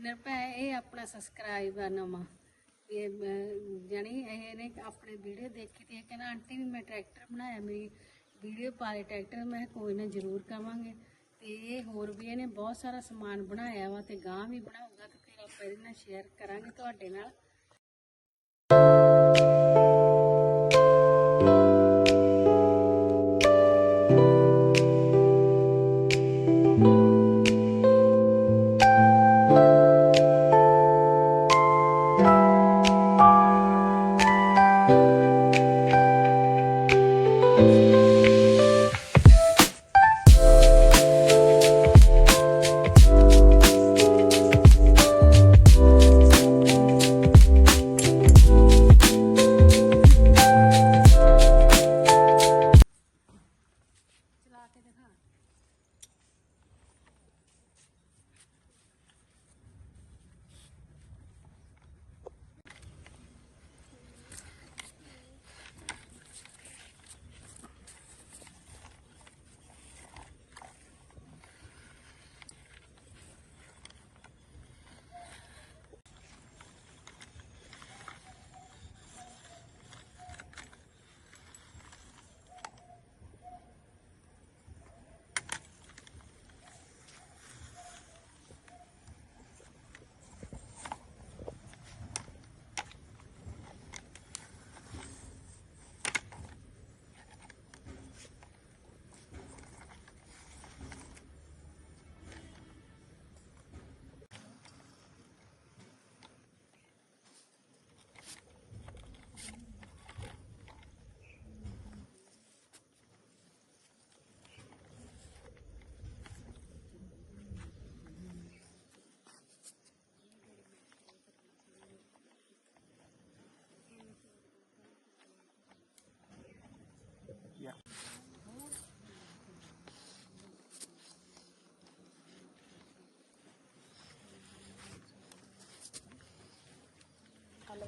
ਨਿਰਭੈ ਇਹ ਆਪਣਾ ਸਬਸਕ੍ਰਾਈਬ ਆ ਨਵਾਂ। ਇਹ ਮੈਂ- ਜਾਣੀ ਇਹਨੇ ਆਪਣੇ ਵੀਡੀਓ ਦੇਖੀ ਤੇ ਇਹ ਕਹਿੰਦਾ, ਆਂਟੀ ਵੀ ਮੈਂ ਟਰੈਕਟਰ ਬਣਾਇਆ, ਮੇਰੀ ਵੀਡੀਓ ਪਾਏ ਟਰੈਕਟਰ ਮੈਂ ਕੋਈ ਨਾ ਜ਼ਰੂਰ ਕਵਾਂਗੇ। ਤੇ ਇਹ ਹੋਰ ਵੀ ਇਹਨੇ ਬਹੁਤ ਸਾਰਾ ਸਮਾਨ ਬਣਾਇਆ ਵਾ ਤੇ ਗਾਂ ਵੀ ਬਣਾਊਗਾ ਤੇ ਫਿਰ ਆਪਾਂ ਇਹਦੇ ਨਾਲ ਸ਼ੇਅਰ ਕਰਾਂਗੇ ਤੁਹਾਡੇ ਨਾਲ।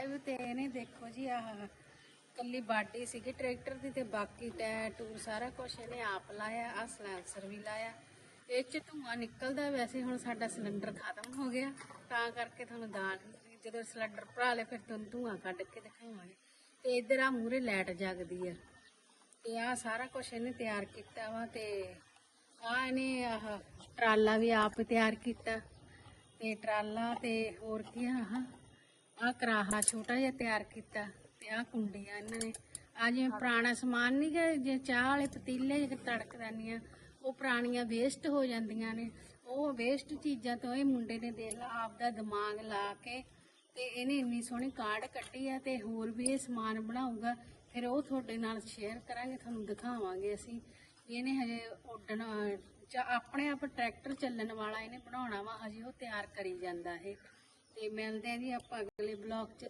ਨਵਾਂ ਤੇ ਇਹਨੇ ਦੇਖੋ ਜੀ, ਆਹ ਕੱਲੀ ਬਾਡੀ ਸੀਗੀ, ਟਰੈਕਟਰ ਦੀ ਤੇ ਬਾਕੀ ਟਾਇਰ ਟੂਰ ਸਾਰਾ ਕੁਝ ਇਹਨੇ ਆਪ ਲਾਇਆ ਆ ਸਲੈਂਸਰ ਵੀ ਲਾਇਆ। ਇਹ ਚ ਧੂਆਂ ਨਿਕਲਦਾ ਵੈਸੇ ਹੁਣ ਸਾਡਾ ਸਿਲੰਡਰ ਖਤਮ ਹੋ ਗਿਆ। ਤਾਂ ਕਰਕੇ ਤੁਹਾਨੂੰ ਦਾਣ ਜਦੋਂ ਸਿਲੰਡਰ ਭਰਾ ਲੇ ਫਿਰ ਤੁਹਾਨੂੰ ਧੂਆਂ ਕੱਢ ਕੇ ਦਿਖਾਵਾਂਗੇ। ਤੇ ਇੱਧਰ ਆ ਮੂਰੇ ਲਾਈਟ ਜਗਦੀ ਆ ਤੇ ਆ ਸਾਰਾ ਕੁਝ ਇਹਨੇ ਤਿਆਰ ਕੀਤਾ ਵਾ, ਤੇ ਆ ਇਹਨੇ ਆਹ ਟਰਾਲਾ ਵੀ ਆਪ ਤਿਆਰ ਕੀਤਾ। ਤੇ ਟਰਾਲਾ ਤੇ ਹੋਰ ਕੀ ਆ, ਆਹ ਆ ਕਰਾਹਾ ਛੋਟਾ ਜਿਹਾ ਤਿਆਰ ਕੀਤਾ ਤੇ ਆ ਕੁੰਡੀਆਂ ਇਹਨਾਂ ਨੇ। ਆ ਜਿਵੇਂ ਪੁਰਾਣਾ ਸਮਾਨ ਨਹੀਂ ਗੇ, ਜੇ ਚਾਹ ਵਾਲੇ ਪਤੀਲੇ ਜਿਹੜੇ ਤੜਕਦਾਨੀਆਂ ਉਹ ਪੁਰਾਣੀਆਂ ਵੇਸਟ ਹੋ ਜਾਂਦੀਆਂ ਨੇ। ਉਹ ਵੇਸਟ ਚੀਜ਼ਾਂ ਤੋਂ ਇਹ ਮੁੰਡੇ ਨੇ ਦੇਖ ਲਾ, ਆਪਦਾ ਦਿਮਾਗ ਲਾ ਕੇ ਤੇ ਇਹਨੇ ਇੰਨੀ ਸੋਹਣੀ ਕਾਰਡ ਕੱਢੀ ਆ ਤੇ ਹੋਰ ਵੀ ਇਹ ਸਮਾਨ ਬਣਾਊਗਾ। ਫਿਰ ਉਹ ਤੁਹਾਡੇ ਨਾਲ ਸ਼ੇਅਰ ਕਰਾਂਗੇ, ਤੁਹਾਨੂੰ ਦਿਖਾਵਾਂਗੇ ਅਸੀਂ। ਇਹਨੇ ਹਜੇ ਉੱਡਣ ਜਾਂ ਆਪਣੇ ਆਪ ਟਰੈਕਟਰ ਚੱਲਣ ਵਾਲਾ ਇਹਨੇ ਬਣਾਉਣਾ ਵਾ, ਹਜੇ ਉਹ ਤਿਆਰ ਕਰੀ ਜਾਂਦਾ ਇਹ। ਤੇ ਮਿਲਦੇ ਆ ਜੀ ਆਪਾਂ ਅਗਲੇ ਬਲੌਗ 'ਚ।